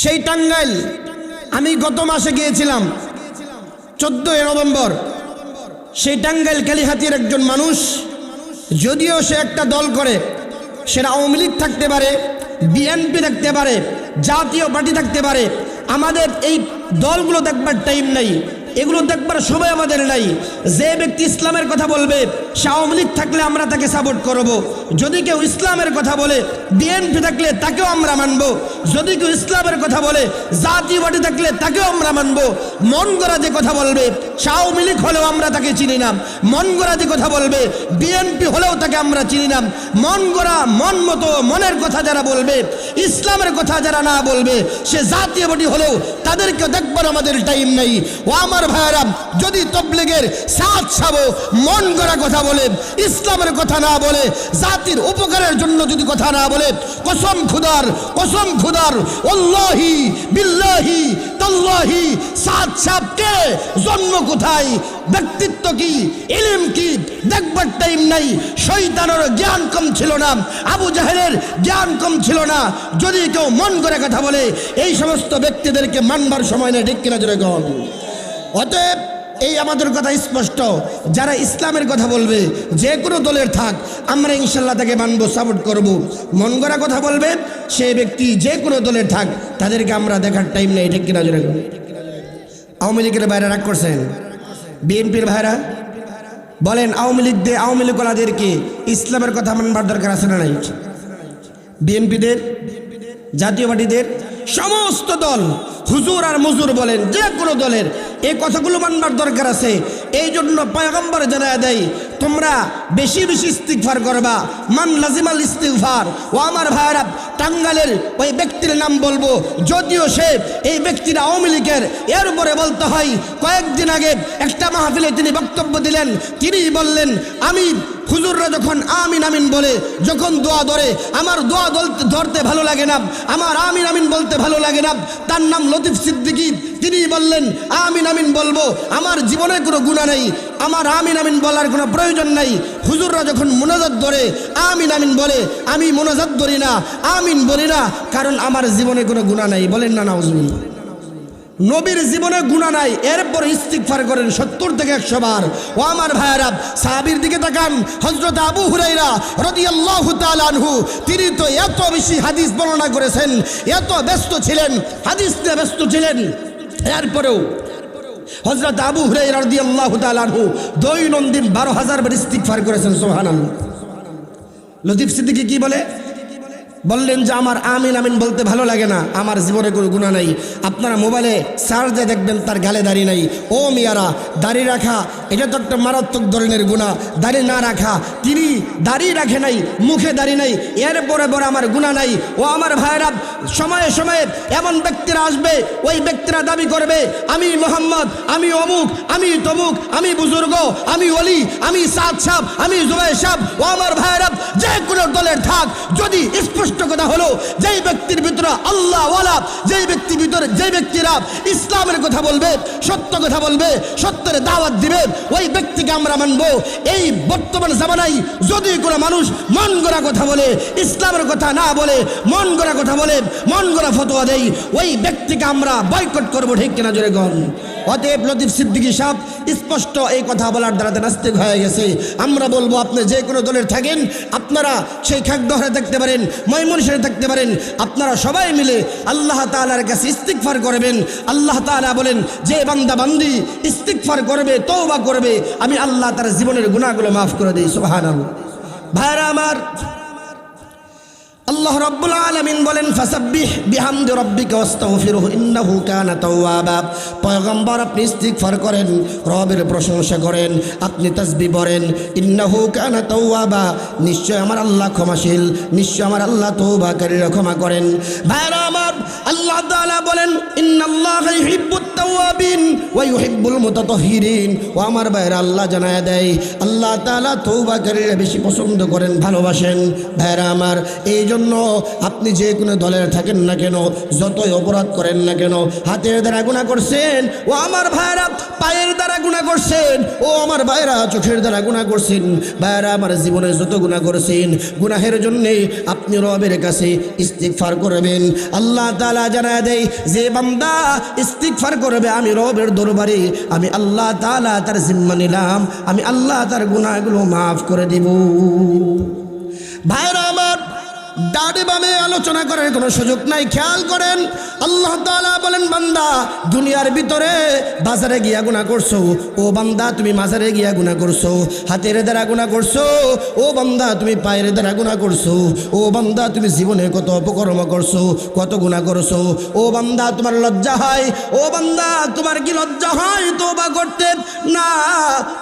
সেই টাঙ্গাইল আমি গত মাসে গিয়েছিলাম, চোদ্দই নভেম্বর। সেই টাঙ্গাইল কালিহাতির একজন মানুষ, যদিও সে একটা দল করে, সেটা আওয়ামী লীগ থাকতে পারে, বিএনপি থাকতে পারে, জাতীয় পার্টি থাকতে পারে, আমাদের এই দলগুলো দেখবার টাইম নাই। এগুলো দেখবার সময় আমাদের নাই। যে ব্যক্তি ইসলামের কথা বলবে, সে আওয়ামী থাকলে আমরা তাকে সাপোর্ট করব। যদি কেউ ইসলামের কথা বলে বিএনপি থাকলে তাকেও আমরা মানব। যদি কেউ ইসলামের কথা বলে জাতীয় পার্টি থাকলে তাকেও আমরা মানব। মন গড়া যে কথা বলবে, সে আওয়ামী হলেও আমরা তাকে চিনি না। মন গড়া যে কথা বলবে বিএনপি হলেও তাকে আমরা চিনি না। মন গড়া, মন মতো, মনের কথা যারা বলবে, ইসলামের কথা যারা না বলবে, সে জাতীয় পার্টি হলেও তাদেরকে দেখবার আমাদের টাইম নেই। ও আমার ভাইয়ারা যদি তবলিগের সাথ সাবো, মন গড়া কথা বলে, ইসলামের কথা না বলে, জাতির উপকারের জন্য যদি কথা না বলে, কসম খুদার কসম খুদার, অল্লাহি বিল্লাহি তাল্লাহি সাত সাপকে জন্ম কোথায়, ব্যক্তিত্ব কি, ইলিম কি, দেখবার টাইম নাই শৈতানের জ্ঞান কম ছিল না, আবু জাহেলের জ্ঞান কম ছিল না, যদি কেউ মন করে কথা বলে, এই সমস্ত ব্যক্তিদেরকে মানবার সময় নেই, ঠিক কিনা জোরে গণ অতএব এই আমাদের কথা স্পষ্ট। যারা ইসলামের কথা বলবে, যে কোনো দলের থাক, আমরা ইনশাল্লাহ তাকে মানবো সাপোর্ট করব। মন গড়া কথা বলবে সে ব্যক্তি যে কোনো দলের থাক, তাদেরকে আমরা দেখার টাইম নেই, ঠিক কিনা জোরে। আওয়ামী লীগের বাইরে রাগ করছেন? বিএনপির ভাইরা? বলেন, আওয়ামী লীগ দে, আওয়ামী লীগ ওলাদেরকে ইসলামের কথা মানবার দরকার আছে না নাই? বিএনপিদের জাতীয় পার্টিদের সমস্ত দল, হুজুর আর মজুর বলেন, যে কোনো দলের এই কথাগুলো মানবার দরকার আছে। এই জন্য পয়গম্বর জানা দেয়, তোমরা বেশি বেশি ইস্তিকফার করবা। মান লাজিমাল ইস্তিকফার ও আমার ভাইরা টাঙ্গালের ওই ব্যক্তির নাম বলব। যদিও সে এই ব্যক্তির আওয়ামী লীগের, এর উপরে বলতে হয়, কয়েকদিন আগে একটা মাহফিলে তিনি বক্তব্য দিলেন। তিনি বললেন, আমি হুজুররা যখন আমিন আমিন বলে, যখন দোয়া ধরে, আমার দোয়া দলতে ধরতে ভালো লাগে না, আমার আমিন আমিন বলতে ভালো লাগে না, তার নাম লতিফ সিদ্দিকি তিনি বললেন, আমিন আমিন বলব, আমার জীবনে কোনো গুণা নেই, আমার আমিন আমিন বলার কোনো প্রয়োজন নাই। হুজুররা যখন মোনাজাত ধরে, আমিন আমিন বলে, আমি মোনাজাত ধরি না, আমিন বলি না, কারণ আমার জীবনে কোনো গুণা নাই, বলেন না, নাউজুবিল্লাহ। নবীর জীবনে গুণা নাই, এরপর ইস্তিকফার করেন সত্তর থেকে একশো বার। ও আমার ভাইয়ারা সাহাবির দিকে তাকান হজরত আবু হুরাইরা রদিয়াল্লাহু তাআলাহু তিনি তো এত বেশি হাদিস বর্ণনা করেছেন, এত ব্যস্ত ছিলেন, হাদিস নিয়ে ব্যস্ত ছিলেন। এরপরেও হজরত আবু হুরাইরা রদিয়াল্লাহু তাআলাহু দৈনন্দিন বারো হাজার বার ইস্তিকফার করেছেন, সুবহানাল্লাহ। লতিফ সিদ্দিকি কি বলে? বললেন যে, আমার আমিন আমিন বলতে ভালো লাগে না। আমার জীবনে কোনো গুণা নাই। আপনারা মোবাইলে সার্চ দেখবেন, তার গালে দাড়ি নাই। ও মিয়ারা, দাড়ি রাখা, এটা তো একটা মারাত্মক ধরনের গুণা দাড়ি না রাখা, তিনি দাড়ি রাখে নাই, মুখে দাড়ি নাই। এর পরে পরে আমার গুণা নাই। ও আমার ভাইয়েরা, সময়ে সময়ে এমন ব্যক্তিরা আসবে, ওই ব্যক্তিরা দাবি করবে, আমি মোহাম্মদ, আমি অমুক, আমি তমুক, আমি বুজুর্গ, আমি অলি, আমি সাদ সাহ আমি জুবাই সাহ ও আমার ভাইয়েরা, যে কোনো দলের থাক, যদি স্পষ্ট কথা হলো, যেই ব্যক্তির ভিতরে আল্লাহ ওয়ালা যেই ব্যক্তির ভিতরে যে ব্যক্তিরা ইসলামের কথা বলবে, সত্য কথা বলবে, সত্যের দাওয়াত দিবে, ওই ব্যক্তিকে আমরা মানব। এই বর্তমান জামানায় যদি কোনো মানুষ মন গড়া কথা বলে, ইসলামের কথা না বলে, মন গড়া কথা বলে, মন গড়া ফতোয়া দেই ওই ব্যক্তিকে আমরা বয়কট করব ঠিক কিনা জোরে গণ অতএব লতিফ সিদ্দিকী সাহেব, স্পষ্ট এই কথা বলার দ্বারাতে নাস্তিক হয়ে গেছে। আমরা বলব, আপনি যে কোনো দলের থাকেন, আপনারা সেই খাগদহরে থাকতে পারেন, ময়মনসিংহে থাকতে পারেন, আপনারা সবাই মিলে আল্লাহ তালার কাছে ইস্তিগফার করবেন। আল্লাহ তাআলা বলেন, যে বান্দা বান্দি ইস্তিগফার করবে, তওবা করবে, আমি আল্লাহ তার জীবনের গুণাগুলো মাফ করে দিই, সুবহানাল্লাহ। ভাইরা আমার আল্লাহ রাব্বুল আলামিন বলেন, ফাসাব্বিহ বিহামদি রাব্বিকা ওয়াস্তাগফিরহু ইন্নাহু কানা তাওয়াবা। পয়গম্বর, আপনি ইস্তিগফার করেন, রবের প্রশংসা করেন, আপনি তাসবিহ পড়েন, ইন্নাহু কানা তাওয়াবা। নিশ্চয় আমার আল্লাহ ক্ষমাশীল, নিশ্চয় আমার আল্লাহ তওবাকারীরা ক্ষমা করেন। ভাইরা আমার, আল্লাহ তাআলা বলেন, ইন্নাল্লাহা ইউহিব্বুত তওয়াবিন ওয়া ইউহিব্বুল মুতাতাহহিরিন ও আমার ভাইরা, আল্লাহ জানায় দেয়, আল্লাহ তাআলা তওবাকারীরা বেশি পছন্দ করেন, ভালোবাসেন। ভাইরা আমার এই আপনি যে কোনো দলের থাকেন না কেন, যতই অপরাধ করেন না কেন, হাতের দ্বারা গুণা করছেন, ও আমার ভাইরা পায়ের দ্বারা গুণা করছেন, ও আমার ভাইরা চোখের দ্বারা গুণা করছেন ভাইরা আমার জীবনে যত গুণা করেছেন, গুনাহের জন্যে আপনি রবের কাছে ইস্তিগফার করবেন। আল্লাহ তালা জানা দেয়, যে বান্দা ইস্তিগফার করবে আমি রবের দরবারে, আমি আল্লাহ তালা তার জিম্মা নিলাম, আমি আল্লাহ তার গুনাহগুলো মাফ করে দিব। ভাইরা আমার ডানে বামে আলোচনা করার কোনো সুযোগ নাই। খেয়াল করেন, আল্লাহ তাআলা বলেন, বান্দা, দুনিয়ার ভিতরে বাজারে গিয়া গুণা করছ। ও বান্দা, তুমি মাজারে গিয়া গুণা করছ। হাতের দ্বারা গুণা করছ। ও বান্দা, তুমি পায়ের দ্বারা গুণা করছ। ও বান্দা, তুমি জীবনে কত অপকর্ম করছ, কত গুণা করছ। ও বান্দা, তোমার লজ্জা হয়। ও বান্দা, তোমার কি লজ্জা হয়? তোবা করতে না।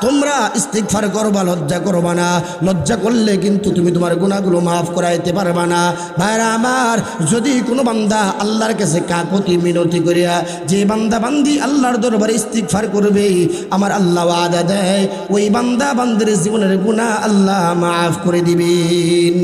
তোমরা ইস্তিগফার করবা, লজ্জা করবা না। লজ্জা করলে কিন্তু তুমি তোমার গুণাগুলো মাফ করাইতে পারবা না। ভাইরা আমার, যদি কোনো বান্দা আল্লাহর কাছে কাকতি মিনতি করিয়া যে বান্দা বান্দি আল্লাহর দরবারে ইস্তিগফার করবে, আমার আল্লাহ আদা দেয়, ওই বান্দা বান্দির জীবনের গুণা আল্লাহ মাফ করে দিবেন।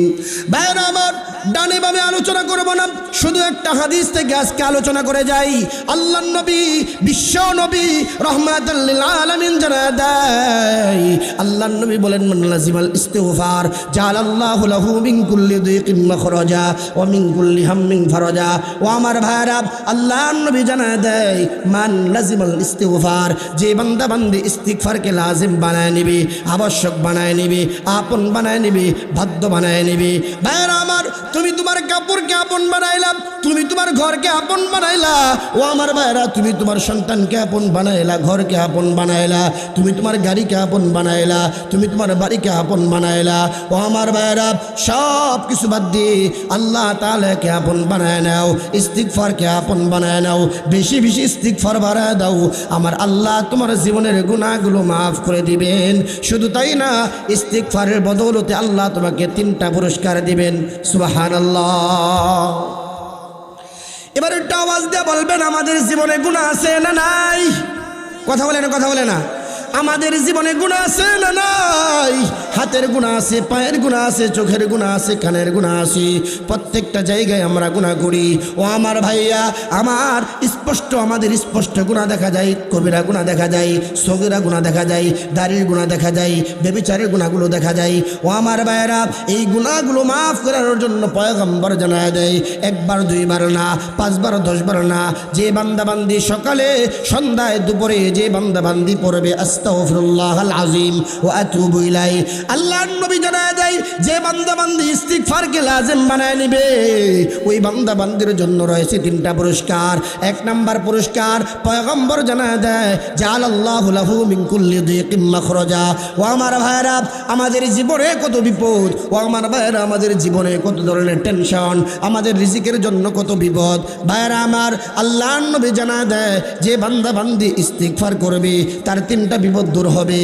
ভাইরা আমার, ডানে বামে আলোচনা করব না, শুধু একটা হাদিস থেকে আজকে আলোচনা করে যাই। আল্লাহ নবী, বিশ্ব নবী রহমাতুল্লিল আলামিন জানা দেয় আল্লাহ নবী বলেন, মান লাজিমাল ইস্তিগফার জালাল্লাহু লাহু মিন কুল্লি দিকিন মাখরাজা ওয়া মিন হাম্মিন ফারাজা। ও আমার ভাইরা আল্লাহ নবী জানা দেয়, মান লাজিমাল ইস্তিগফার, যে বান্দা বান্দি ইস্তিগফারকে লাজিম বানায় নিবে, আবশ্যক বানায় নিবে, আপন বানায় নিবে, বাধ্য বানায় নিবে। ভাইরা আমার, তুমি তোমার কাপড়কে আপন বানাইলাম তুমি তোমার ঘরকে আপন বানাইলা। ও আমার ভাইরা, তুমি তোমার সন্তানকে আপন বানাইলা, ঘরকে আপন বানাইলা, তুমি তোমার গাড়িকে আপন বানাইলা, তুমি তোমার বাড়িকে আপন বানাইলা। ও আমার ভাইরা সব কিছু বাদ দিয়ে আল্লাহ তাআলাকে আপন বানায় নাও ইস্তিগফারকে আপন বানায় নাও, বেশি বেশি ইস্তিগফার বাড়ায় দাও। আমার আল্লাহ তোমার জীবনের গুণাগুলো মাফ করে দিবেন। শুধু তাই না, ইস্তিগফারের বদৌলতে আল্লাহ তোমাকে তিনটা পুরস্কার দিবেন। সুবহানাল্লাহ। এবার একটু আওয়াজ দিয়ে বলবেন, আমাদের জীবনে গুণা আছে না নাই? কথা বলে না, কথা বলে না। আমাদের জীবনে গুণা আছে না নাই? হাতের গুণা আছে, পায়ের গুণা আছে, চোখের গুণা আছে, কানের গুণা আছে। প্রত্যেকটা জায়গায় আমরা গুণা করি। ও আমার ভাইয়া, আমার স্পষ্ট, আমাদের স্পষ্ট গুণা দেখা যায়, কবিরা গুণা দেখা যায়, সগিরা গুণা দেখা যায়, দাড়ির গুণা দেখা যায়, বেবিচারের গুণাগুলো দেখা যায়। ও আমার ভাইয়েরা, এই গুণাগুলো মাফ করার জন্য পয়গম্বর জানায় দেয়, একবার, দুইবার না, পাঁচবার, দশবার না। যে বান্দাবান্দি সকালে সন্ধ্যায় দুপুরে যে বান্দাবান্দি পড়বে আল আজিম ও আতুবু ইলাই আল্লাহর নবী জানায় দেয়, যে বান্দাবান্দি ইস্তিগফারকে লাজিম বানায় নিবে, ওই বান্দাবান্দির জন্য রয়েছে তিনটা পুরস্কার। এক নাম্বার পুরস্কার পয়গম্বর জানায় দেয় জাল আল্লাহ লাহু মিন কুল্লি দিকিম মাখরাজা। ও আমার ভাইরা, আমাদের জীবনে কত বিপদ, ও আমার ভাইরা, আমাদের জীবনে কত ধরনের টেনশন, আমাদের রিজিকের জন্য কত বিপদ। ভাইরা আমার আল্লাহ নবী জানা দেয়, যে বান্দা বান্দি ইস্তিগফার করবে, তার তিনটা বিপদ দূর হবে।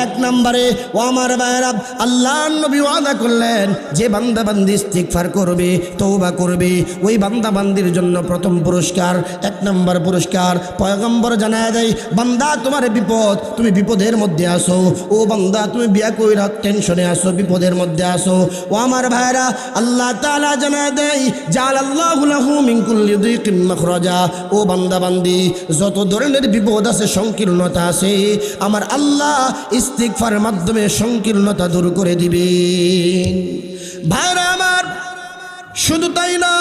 এক নম্বরে, ও আমার ভাইরা আল্লাহ নবী ওয়াদা করলেন, যে বান্দা বান্দি ইস্তিগফার করবে, তওবা করবে, ওই বান্দা বান্দির জন্য প্রথম পুরস্কার, এক নম্বর পুরস্কার, পয়গম্বর জানায় দেয়, বান্দা তোমার বিপদ, তুমি বিপদের মধ্যে আসো, ও বান্দা তুমি বিয়া কইরা টেনশনে আসো, বিপদের মধ্যে আসো। ও আমার ভাইরা, আল্লাহ তাআলা জানায় দেয় জাল আল্লাহু লাহু মিন কুল্লি ও বান্দা বান্দি, যত ধরনের বিপদ আছে, সংকীর্ণতা আছে, আমার আল্লাহ ইস্তিগফারের মাধ্যমে সংকীর্ণতা দূর করে দিবেন। ভাইরা আমার শুধু তাই না,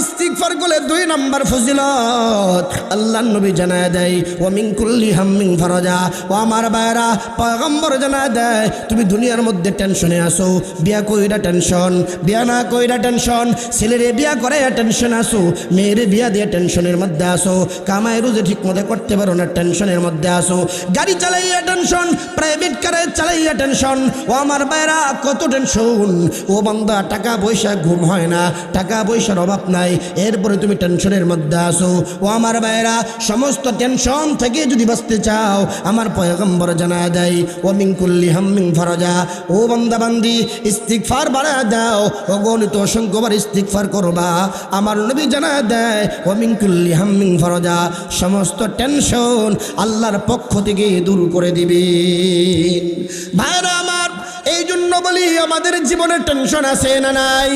ইস্তিগফার করলে দুই নাম্বার ফজিলত। আল্লাহ নবী জানায় দেয় ও মিন কুল্লি হাম্মিং ফরজা। ও আমার বায়রা পয়গম্বর জানায় দেয়, তুমি দুনিয়ার মধ্যে টেনশনে আসো বিয়া কইরা টেনশন, বিয়া না কইরা টেনশন, ছেলেরে বিয়া করে টেনশন আসো মেয়েরে বিয়া দিয়ে টেনশনের মধ্যে আসো কামাই রুজে ঠিক মতো করতে পারো না, টেনশনের মধ্যে আসো গাড়ি চালাইয়া টেনশন প্রাইভেট কারে চালাইয়া টেনশন। ও আমার বাইরা কত টেনশন, ও বান্দা টাকা পয়সা ঘুম হয় না টাকা পয়সার অভাব নাই। এরপরে তুমি টেনশনের মধ্যে আসো ও আমার ভাইয়েরা, সমস্ত টেনশন থেকে যদি বাঁচতে চাও, আমার পয়গম্বর জানা দেয় ও মিঙ্কুল্লি হাম্মিং ফরজা। ও বান্দা বান্দি ইস্তিকফার বাড়া দাও। ও গণিত অসংখ্যবার ইস্তিকফার করবা। আমার নবী জানা দেয় ও মিঙ্কুল্লি হাম্মিং ফরজা। সমস্ত টেনশন আল্লাহর পক্ষ থেকে দূর করে দিবে। ভাইরা আমার এই জন্য বলি, আমাদের জীবনে টেনশন আছে না নাই?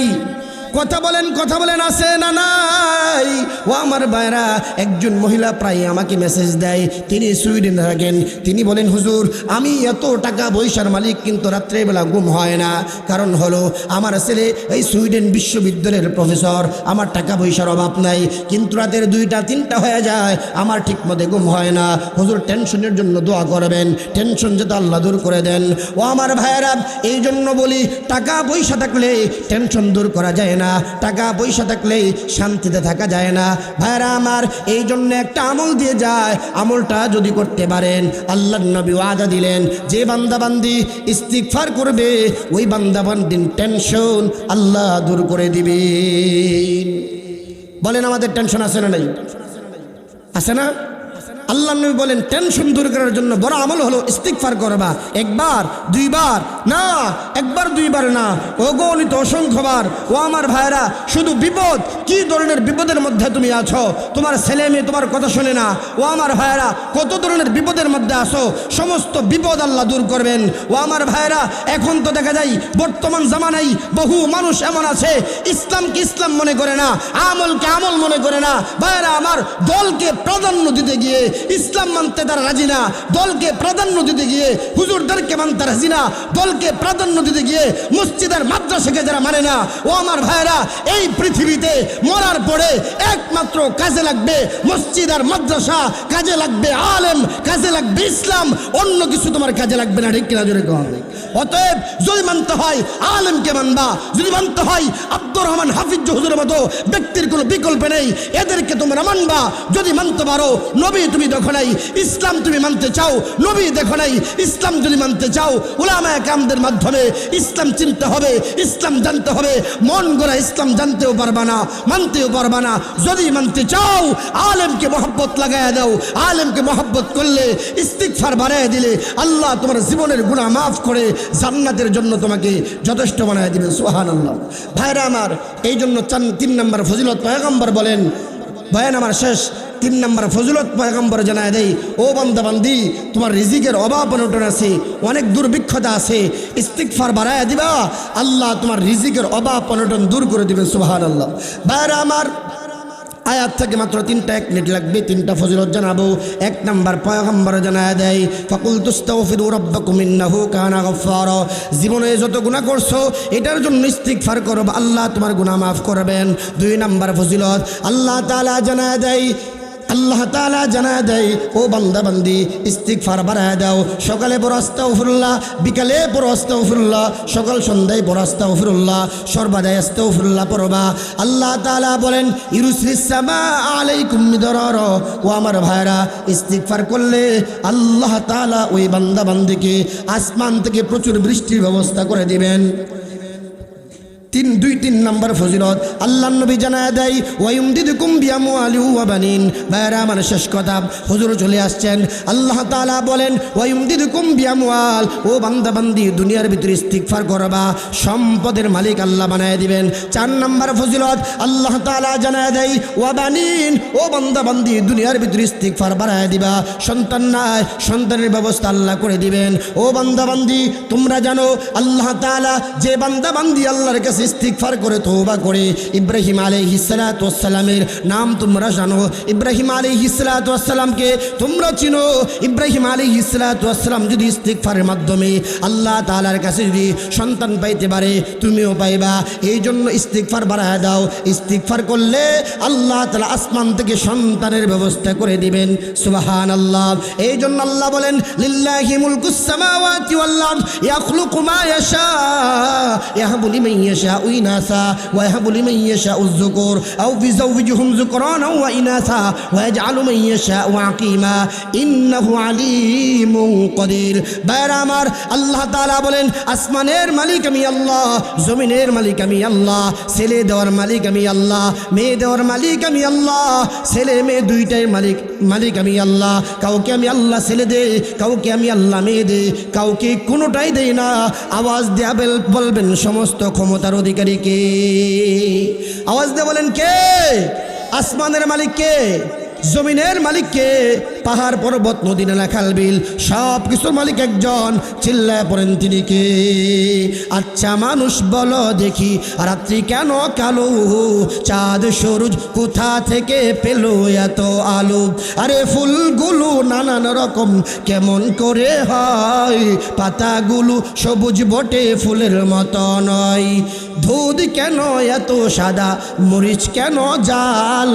কথা বলেন কথা বলেন, আছে না নাই? ও আমার ভাইরা, একজন মহিলা প্রায় আমাকে মেসেজ দেয়, তিনি সুইডেন থাকেন। তিনি বলেন, হুজুর, আমি এত টাকা পয়সার মালিক, কিন্তু রাত্রেবেলা ঘুম হয় না। কারণ হলো, আমার ছেলে এই সুইডেন বিশ্ববিদ্যালয়ের প্রফেসর আমার টাকা পয়সার অভাব নাই। কিন্তু রাতের দুইটা, তিনটা হয়ে যায়, আমার ঠিক মতো ঘুম হয় না। হুজুর টেনশনের জন্য দোয়া করবেন। টেনশন যাতে আল্লাহ দূর করে দেন। ও আমার ভাইয়েরা এই জন্য বলি, টাকা পয়সা থাকলে টেনশন দূর করা যায় টাকা পয়সা থাকলেই শান্তিতে থাকা যায় না। ভাইরা আমার, এই জন্য একটা আমল দিয়ে যায়। আমলটা যদি করতে পারেন আল্লাহ নবী ওয়াদা দিলেন, যে বান্দাবান্দি ইস্তিকফার করবে, ওই বান্দাবান্দিন টেনশন আল্লাহ দূর করে দিবে। বলেন, আমাদের টেনশন আছে না নাই? আছে না? আল্লাহ নবী বলেন টেনশন দূর করার জন্য বড় আমল হলো ইস্তিকফার করবা। একবার, দুইবার, না, একবার, দুইবার না। অগণিত অসংখ্যবার। ও আমার ভাইরা শুধু বিপদ। কি ধরনের বিপদের মধ্যে তুমি আছো? তোমার ছেলে মেয়ে তোমার কথা শোনে না। ও আমার ভাইরা কত ধরনের বিপদের মধ্যে আসো সমস্ত বিপদ আল্লাহ দূর করবেন। ও আমার ভাইরা এখন তো দেখা যায়, বর্তমান জামানায় বহু মানুষ এমন আছে, ইসলামকে ইসলাম মনে করে না, আমলকে আমল মনে করে না। ভাইরা আমার দলকে প্রাধান্য দিতে গিয়ে ইসলাম মানতে তারা রাজি না, দলকে প্রাধান্য দিতে গিয়ে হুজুরদেরকে মানতে রাজি না, দলকে প্রাধান্য দিতে গিয়ে মসজিদের মাদ্রাসাকে যারা মানে না, ও আমার ভাইরা এই পৃথিবীতে মরার পরে একমাত্র কাজে লাগবে মসজিদ আর মাদ্রাসা, কাজে লাগবে আলেম, কাজে লাগবে ইসলাম, অন্য কিছু তোমার কাজে লাগবে না, ঠিক কিনা জোরে অতএব যদি মানতে হয় আলেমকে মানবা, যদি মানতে হয় আব্দুর রহমান হাফিজ হুজুরের মতো ব্যক্তির কোনো বিকল্প নেই, এদেরকে তোমরা মানবা, যদি মানতে পারো নবী তুমি দেখো নাই, ইসলাম তুমি মানতে চাও, নবী দেখো নাই, ইসলাম যদি মানতে চাও ওলামা কামদের মাধ্যমে ইসলাম চিনতে হবে, ইসলাম জানতে হবে, মন গড়া ইসলাম জানতেও পারবা না, মানতেও পারবা না। যদি মানতে চাও, আলেমকে মহব্বত লাগাইয়া দাও, আলেমকে মহব্বত করলে ইস্তিকফার বাড়াইয়া দিলে আল্লাহ তোমার জীবনের গুণা মাফ করে জান্নাতের জন্য তোমাকে যথেষ্ট বানায় দিবেন সোহান আল্লাহ ভাইরা আমার এই জন্য চান তিন নম্বর ফজিলত, পয়গম্বর বলেন, বয়ান আমার শেষ তিন নম্বর ফজলত পয়গম্বর জানায় দেয় ও বান্দাবান্দি, তোমার রিজিকের অভাব অনটন আছে, অনেক দুর্ভিক্ষতা আছে ইস্তিকফার বাড়ায় দিবা, আল্লাহ তোমার রিজিকের অভাব অনটন দূর করে দিবে সুবাহান আল্লাহ বাইরে আমার আয়াত থেকে মাত্র তিনটা এক মিনিট লাগবে, তিনটা ফজিলত জানাব। এক নাম্বার পয়গম্বর জানায় দেয় ফাকুল তুস্তাগফিরু রাব্বাকুম ইন্নাহু কানা জীবনে যত গুনাহ করছ, এটার জন্য ইস্তিগফার করো আল্লাহ তোমার গুনাহ মাফ করবেন। দুই নাম্বার ফজিলত, আল্লাহ তাআলা জানায় দেয় আল্লাহ তালা জানা দেয়, ও বান্দা বান্দি ইস্তিকফার বাড়ায় দাও। সকালে বড় আস্তাউফুল্লাহ বিকালে বড় আস্তাউফুল্লাহ সকাল সন্ধ্যায় বড় আস্তাউফুল্লাহ সর্বাদায় আস্তাউফুল্লাহ পরবা আল্লাহ তালা বলেন ইরুসরিসামা আলাইকুম মিদরার। ও আমার ভাইরা ইস্তিকফার করলে আল্লাহ তালা ওই বান্দা বান্দিকে আসমান থেকে প্রচুর বৃষ্টির ব্যবস্থা করে দিবেন। তিন, দুই, তিন নম্বর ফজিলত। আল্লাহ নবী জানায় দেয় ওয়াইম দিদি কুম্বিয়ামু আলু ওয়াবানিন ভাইরা আমার শেষ কথা, হুজুর চলে আসছেন। আল্লাহ তাআলা বলেন ওয়াইম দিদি কুম্বিয়ামু আল ও বান্দা বান্দি দুনিয়ার ভিতরে ইস্তিগফার করবা। সম্পদের মালিক আল্লাহ বানায় দিবেন। চার নম্বর ফজিলত, আল্লাহ তাআলা জানায় দেয় ওয়াবানিন ও বান্দা বান্দি দুনিয়ার ভিতরে ইস্তিগফার বাড়ায় দিবা। সন্তান নাই, সন্তানের ব্যবস্থা আল্লাহ করে দিবেন। ও বান্দা বান্দি তোমরা জানো, আল্লাহ তাআলা যে বান্দা বান্দি আল্লাহর কাছে ইস্তিগফার করে তওবা করে। ইব্রাহিম আলাইহিস সালাতু ওয়াসসালামের নাম তোমরা জানো। ইব্রাহিম আলাইহিস সালাতু ওয়াসসালামকে তোমরা চিনো। ইব্রাহিম আলাইহিস সালাতু ওয়াসসালাম যদি ইস্তিগফারের মাধ্যমে আল্লাহ তাআলার কাছে যদি সন্তান পাইতে পারে, তুমিও পাইবা। এই জন্য ইস্তিগফার বাড়ায় দাও। ইস্তিগফার করলে আল্লাহ তালা আসমান থেকে সন্তানের ব্যবস্থা করে দিবেন। সুবহানাল্লাহ। এই জন্য আল্লাহ বলেন, লিল্লাহি মুলকুস সামাওয়াতি ওয়াল আরদ, ইয়াখলুকু মা ইয়াশা, ইয়াহাবু লিমান ইয়াশা। يشاء إناثا ويهب لمن يشاء الذكور أو يزوجهم ذكرانا وإناثا ويجعل من يشاء عقيما إنه عليم قدير বাইরে আমার আল্লাহ তাআলা বলেন আসমানের মালিক আমি আল্লাহ জমিনের মালিক আমি আল্লাহ ছেলে দেওয়ার মালিক আমি আল্লাহ মেয়ে দেওয়ার মালিক আমি আল্লাহ ছেলে মেয়ে দুইটাই মালিক মালিক আমি আল্লাহ কাউকে আমি আল্লাহ ছেলে দে কাউকে আমি আল্লাহ মেয়ে দে কাউকে কোনোটাই দেই না আওয়াজ দেয়া বেল- বলবেন সমস্ত ক্ষমতার অধিকারীকে আওয়াজ দিয়ে বলেন কে? আসমানের মালিক কে? জমিনের মালিককে পাহাড়, পর্বত, নদী, নালা, খাল, বিল, সব কিছুর মালিক একজন। চিল্লায় পড়েন তিনি কে? আচ্ছা মানুষ বলো দেখি, রাত্রি কেন কালো? চাঁদ সরুজ কোথা থেকে পেল এত আলো? আরে ফুলগুলো নানান রকম কেমন করে হয়? পাতাগুলো সবুজ বটে, ফুলের মতো নয়। দুধ কেন এত সাদা, মরিচ কেন জাল?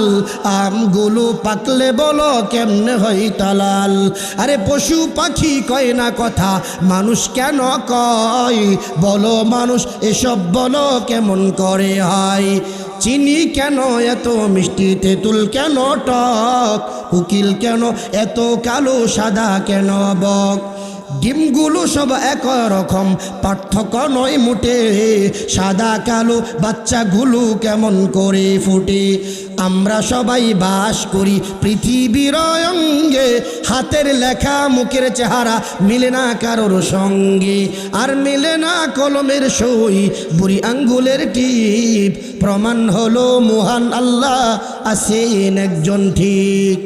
আমগুলো পাকলে বলো কেমনে হয় তালাল? আরে পশু পাখি কয় না কথা, মানুষ কেন কয়? বলো মানুষ, এসব বলো কেমন করে হয়? চিনি কেন? এত মিষ্টি তেঁতুল কেন টক? উকিল কেন? এত কালো সাদা কেন বক? ডিমগুলো সব এক রকম পার্থক্য নয় মুটে। সাদা কালো বাচ্চাগুলো কেমন করে ফুটে? আমরা সবাই বাস করি পৃথিবীর অঙ্গে। হাতের লেখা মুখের চেহারা মিলে না কারোর সঙ্গে। আর মিলে না কলমের সই, বুড়ি আঙ্গুলের টিপ। প্রমাণ হলো মহান আল্লাহ আছেন একজন ঠিক।